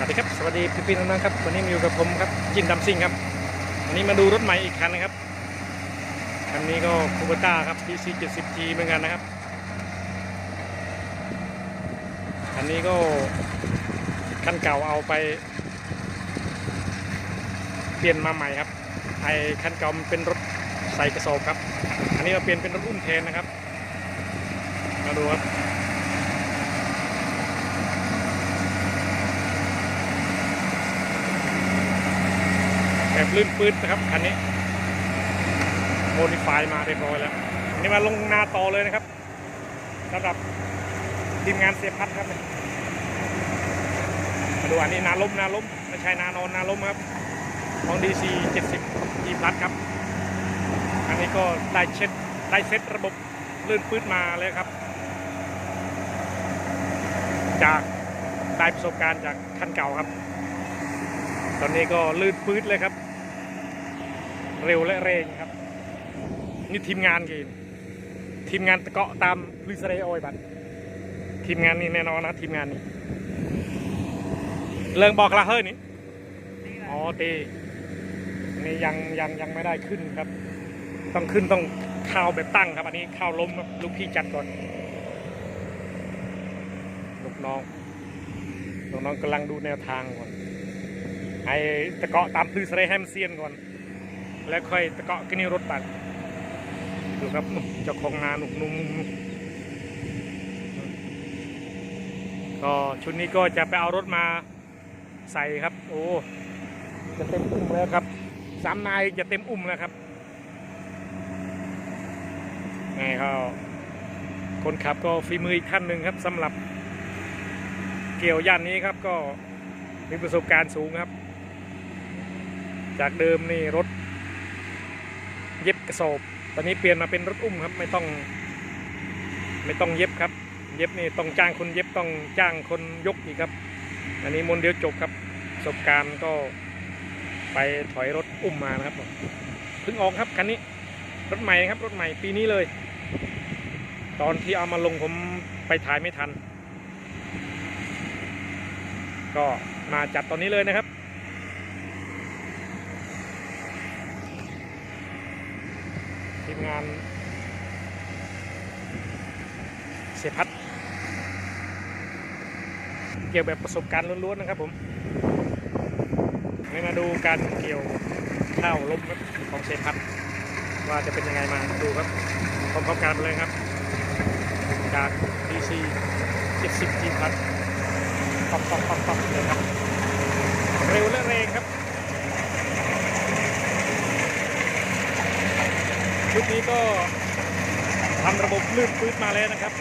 วัสดีครับ สวัสดีพี่พี่น้องๆครับ วันนี้มาอยู่กับผมครับจินดำซิงครับ วันนี้มาดูรถใหม่อีกคันนะครับ คันนี้ก็คูเบต้าครับ DC 70G เหมือนกันนะครับ คันนี้ก็คันเก่าเอาไป เปลี่ยนมาใหม่ครับ ไอ้คันเก่ามันเป็นรถใส่กระสอบครับ อันนี้มาเปลี่ยนเป็นรถอุ้มแทนนะครับ มาดูครับ แบบลื่นปื๊ดนะครับคันนี้โมดิฟายมาเรียบร้อยแล้วอันนี้มาลงนาต่อเลยนะครับสำหรับทีมงานเสียพัดครับมาดูอันนี้นาล้มนาล้มไม่ใช่นานอนนาล้มครับของ DC 70 G พัดครับ อันนี้ก็ได้เช็ดได้เซ็ตระบบลื่นปื๊ดมาเลยครับ จากได้ประสบการณ์จากคันเก่าครับ ตอนนี้ก็ลื่นปื๊ดเลยครับ เร็วและเร่งครับ นี่ทีมงานกินทีมงานตะเกาะตามลุยสเรโอยบัตทีมงานนี่แน่นอนนะทีมงานนี่เริงบอกละเฮ้ยนี่อ๋อตีนี่ยังยังยังไม่ได้ขึ้นครับ ต้องขึ้นต้องข้าวแบบตั้งครับ อันนี้ข้าวล้มครับลูกพี่จัดก่อนลูกน้องลูกน้องกำลังดูแนวทางก่อนไอ้ตะเกาะตามพลือสเรให้มันเซียนก่อน แล้วค่อยตะเกาะกินนี่รถตัดดูครับเจ้าของงานนุ่มนุ่มนุ่มก็ชุดนี้ก็จะไปเอารถมาใส่ครับ โอ้จะเต็มอุ้มแล้วครับสามนายจะเต็มอุ้มแล้วครับไงเขาคนขับก็ฝีมืออีกท่านหนึ่งครับสำหรับเกี่ยวย่านนี้ครับก็มีประสบการณ์สูงครับ จากเดิมนี่รถ เย็บกระสอบ ตอนนี้เปลี่ยนมาเป็นรถอุ้มครับ ไม่ต้อง ไม่ต้องเย็บครับ เย็บนี่ต้องจ้างคนเย็บต้องจ้างคนยกอีกครับ อันนี้มนเดียวจบครับประสบการณ์ก็ไปถอยรถอุ้มมานะครับเพิ่งออกครับคันนี้รถใหม่ครับรถใหม่ปีนี้เลย ตอนที่เอามาลงผมไปถ่ายไม่ทัน ก็มาจัดตอนนี้เลยนะครับ ทีม งานเสพัดเกี่ยวแบบประสบการณ์ล้วนๆนะครับผมให้มาดูการเกี่ยวข้าวล้มของเสพัดว่าจะเป็นยังไงมาดูครับพร้อมๆกันเลยครับ จาก DC 70 G พัดปับปับปับปับเลยครับ เร็วและแรงครับ ชุดนี้ก็ทำระบบลื่นปื๊ดมาแล้วนะครับ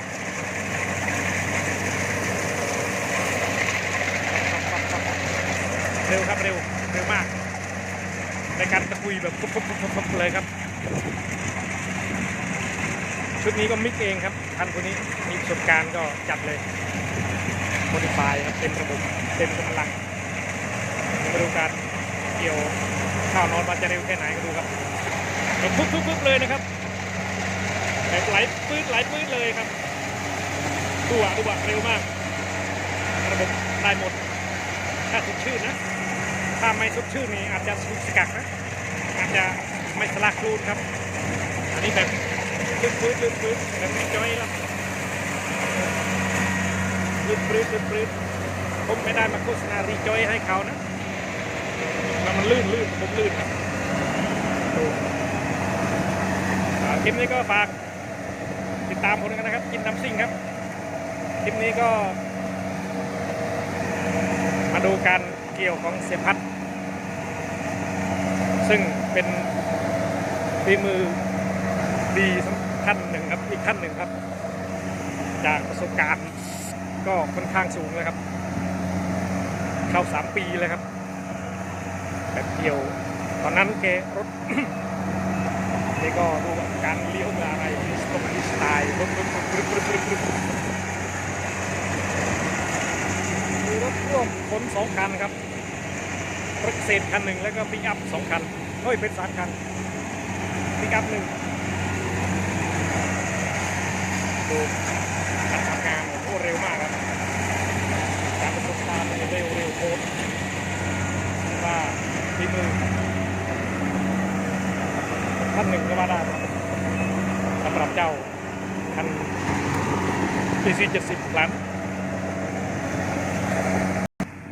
เร็วครับเร็วเร็วมาก ในการตะกุยแบบปุ๊บปุ๊บปุ๊บปุ๊บเลยครับ ชุดนี้ก็มิกเองครับท่านคนนี้มีประสบการณ์ก็จัดเลยโมดิฟายครับเต็มระบบเต็มกำลังมาดูการเกี่ยวข้าวนอนมาจะเร็วแค่ไหนก็ดูครับ แบบปุ๊บปุ๊บปุ๊บเลยนะครับแบบไหลปื้ดไหลปื้ดเลยครับดูอะดูอะเร็วมาก ระบบได้หมด ถ้าสดชื่นนะ ถ้าไม่สดชื่นนี่อาจจะสุกสกักนะ อาจจะไม่สลักรูนครับ อันนี้แบบลื่นปื้ดลื่นปื้ดแบบไม่จ้อยแล้วปื้ดปื้ดปื้ดปื้ดผมไม่ได้มาโฆษณารีจอยให้เขานะแต่มันลื่นลื่นผมลื่นครับ คลิปนี้ก็ฝากติดตามผมกันนะครับ กินน้ำซิ่งครับ คลิปนี้ก็ มาดูการเกี่ยวของเสียพัด ซึ่งเป็นฝีมือดีสักขั้นหนึ่งครับ อีกขั้นหนึ่งครับ จากประสบการณ์ก็ค่อนข้างสูงเลยครับ เข้าสามปีเลยครับ แบบเดียว ตอนนั้นแกรถ นี่ก็ดูว่าการเลี้ยวอะไรสตรีสไตล์รถรถรถรถรถรถรถมีรถพ่วงขนสองคันครับรถเศษคันหนึ่งแล้วก็ปิกอัพสองคันเฮ้ยเป็นสามคันปิกอัพหนึ่งดูการทำงานโอ้โหเร็วมากครับการประสบการณ์เร็วเร็วโคตร หนึ่งก็ว่าได้สำหรับเจ้าคัน PC 70 Plus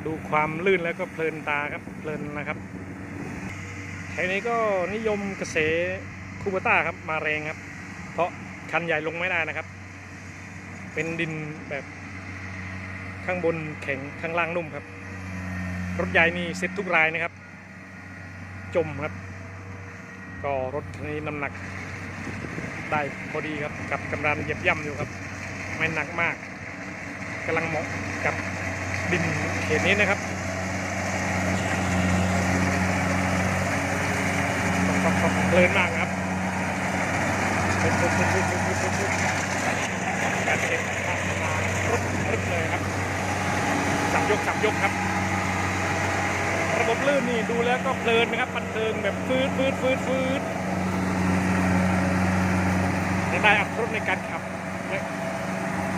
ดูความลื่นแล้วก็เพลินตาครับ เพลินนะครับแถวนี้ก็นิยมเกษคูเบต้าครับ มาแรงครับ เพราะคันใหญ่ลงไม่ได้นะครับ เป็นดินแบบข้างบนแข็งข้างล่างนุ่มครับ รถใหญ่นี่เสร็จทุกรายนะครับ จมครับ ก็รถคันนี้น้ำหนักได้พอดีครับกับกำลังเหยียบย่ำอยู่ครับ ไม่หนักมากกำลังเหมาะกับดินเขตนี้นะครับเพลินมากครับการเก็บภาพมารถรถเลยครับสับยกสับยกครับ ระบบลื่นนี่ดูแล้วก็เพลินนะครับบันเทิงแบบฟืดฟืดฟืดฟืดได้อัตรถในการขับและ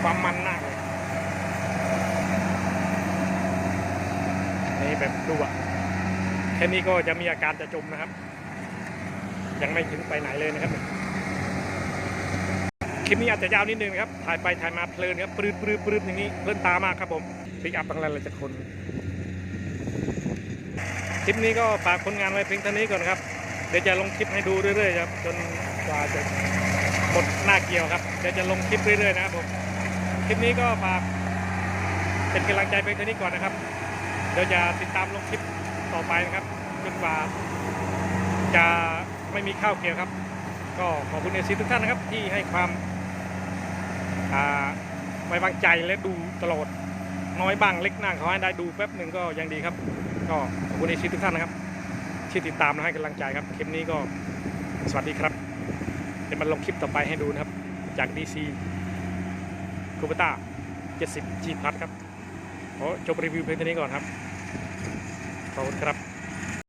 ความมันมากเลยนี่แบบดูอะแค่นี้ก็จะมีอาการจะจมนะครับ ยังไม่ถึงไปไหนเลยนะครับคลิปนี้อาจจะยาวนิดนึงนะครับ ถ่ายไปถ่ายมาเพลินครับปรืดปรืดปรืดอย่างนี้เพลินตามากครับผมปิกอัพบางแรเราจะคน ลิปนี้ก็ฝากผลงานไว้เพียงเท่านี้ก่อนครับ เดี๋ยวจะลงคลิปให้ดูเรื่อยๆครับ จนกว่าจะหมดหน้าเกี่ยวครับ เดี๋ยวจะลงคลิปเรื่อยๆนะครับผม คลิปนี้ก็ฝากเป็นกำลังใจเพียงเท่านี้ก่อนนะครับ เดี๋ยวจะติดตามลงคลิปต่อไปนะครับ จนกว่าจะไม่มีข้าวเกี่ยวครับ ก็ขอบคุณเอซีทุกท่านนะครับที่ให้ความไว้วางใจและดูตลอดน้อยบ้างเล็กน้างขอให้ได้ดูแป๊บหนึ่งก็ยังดีครับ ก็ขอบคุณในชีทุกท่านนะครับ ที่ติดตามและให้กำลังใจครับคลิปนี้ก็สวัสดีครับ เดี๋ยวมาลงคลิปต่อไปให้ดูนะครับ จาก DC คูเปต้า70 G Plus ครับขอจบรีวิวเพียงเท่านี้ก่อนครับขอบคุณครับ